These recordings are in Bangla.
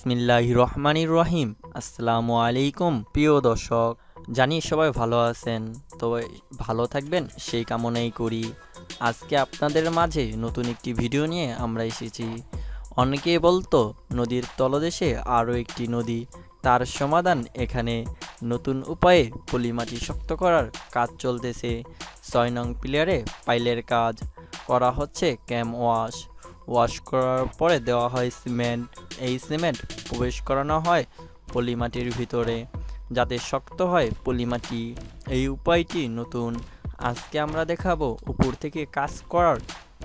বিসমিল্লাহ রহমানির রহিম। আসসালামু আলাইকুম, প্রিয় দর্শক। জানি সবাই ভালো আছেন, তবে ভালো থাকবেন, সেই কামনাই করি। আজকে আপনাদের মাঝে নতুন একটি ভিডিও নিয়ে আমরা এসেছি। অনেকে বলতো, নদীর তলদেশে আরও একটি নদী, তার সমাধান এখানে। নতুন উপায়ে পলিমাটি শক্ত করার কাজ চলতেছে। ছয় নং প্লেয়ারে পাইলের কাজ করা হচ্ছে ক্যাম ওয়াশ। ওয়াশ করার পরে দেওয়া হয় সিমেন্ট। এই সিমেন্ট প্রবেশ করানো হয় পলিমাটির ভিতরে যাতে শক্ত হয় পলিমাটি। এই উপায়টি নতুন। আজকে আমরা দেখাবো উপর থেকে কাজ করার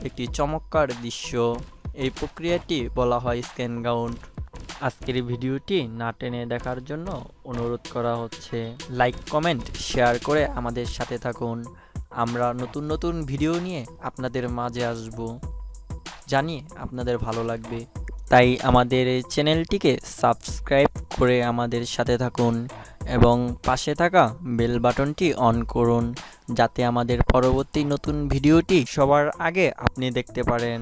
একটি চমৎকার দৃশ্য। এই প্রক্রিয়াটি বলা হয় স্ক্যান গাউন্ট আজকের ভিডিওটি না টেনে দেখার জন্য অনুরোধ করা হচ্ছে, লাইক, কমেন্ট, শেয়ার করে আমাদের সাথে থাকুন। আমরা নতুন নতুন ভিডিও নিয়ে আপনাদের মাঝে আসব। জানি আপনাদের ভালো লাগবে। তাই আমাদের চ্যানেলটিকে সাবস্ক্রাইব করে আমাদের সাথে থাকুন এবং পাশে থাকা বেল বাটনটি অন করুন যাতে আমাদের পরবর্তী নতুন ভিডিওটি সবার আগে আপনি দেখতে পারেন।